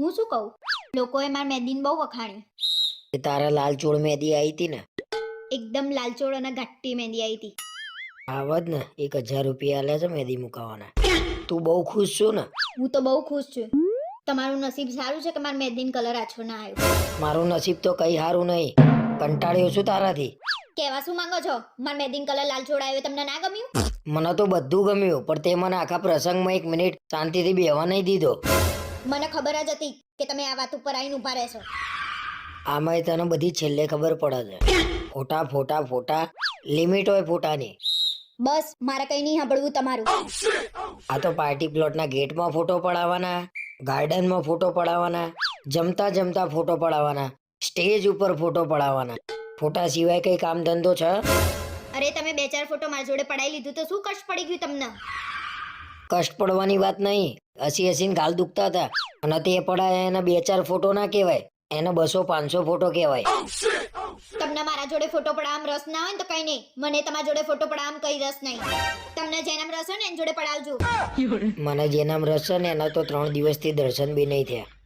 હું શું કહું? લોકોએ માર મહેંદીને બહુ વખાણી. એ તારા લાલચોળ મેદી આવી હતી ને? એકદમ લાલચોળ અને ઘાટી મહેંદી આવી હતી આવત ને એક હજાર રૂપિયા આલ્યા છે મેદી મુકાવાના. તું બહુ ખુશ છું ને? હું તો બહુ ખુશ છું. તમારું નસીબ સારું છે કે મારા મહેંદીન કલર આછો ના આવ્યો? મારું નસીબ તો કઈ સારું નહીં. કંટાળ્યો છું તારાથી. કેવા શું માંગો છો? માર મહેંદીન કલર લાલ આવ્યો તમને ના ગમ્યું? મને તો બધું ગમ્યું પણ તે મને આખા પ્રસંગમાં એક મિનિટ શાંતિથી બેહવા નહીં દીધો. મને ખબર જ હતી કે તમે આ વાત ઉપર આવીને ઊભા રહેશો. આમાંય તને બધી છેલ્લે ખબર પડે છે. ફોટા ફોટા ફોટા લિમિટ હોય ફોટાની. બસ મારે કઈ નહીં સાંભળવું તમારું. આ તો પાર્ટી પ્લોટના ગેટમાં ફોટો પડાવવાના ગાર્ડનમાં ફોટો પડાવવાના જમતા જમતા ફોટો પડાવવાના સ્ટેજ ઉપર ફોટો પડાવવાના. ફોટા સિવાય કઈ કામ ધંધો છે? અરે તમે બે ચાર ફોટો મારી જોડે પડાવી લીધું તો શું કષ્ટ પડી ગયું તમને? કષ્ટ પડવાની વાત નહીં. હસી હસીને ગાલ દુખતા હતા. અને તે પડાય એના બે ચાર ફોટો ના કહેવાય. એના બસો પાંચસો ફોટો કહેવાય. તમને મારા જોડે ફોટો પડાવવામાં રસ ના હોય ને તો કઈ નહીં. મને તમારા જોડે ફોટો પડાવવામાં કઈ રસ નહીં. તમને જેનામ રસ હોય ને એની જોડે પડાવજો. મને જેનામ રસ છે ને એના તો ત્રણ દિવસથી દર્શન બી નહીં થયા.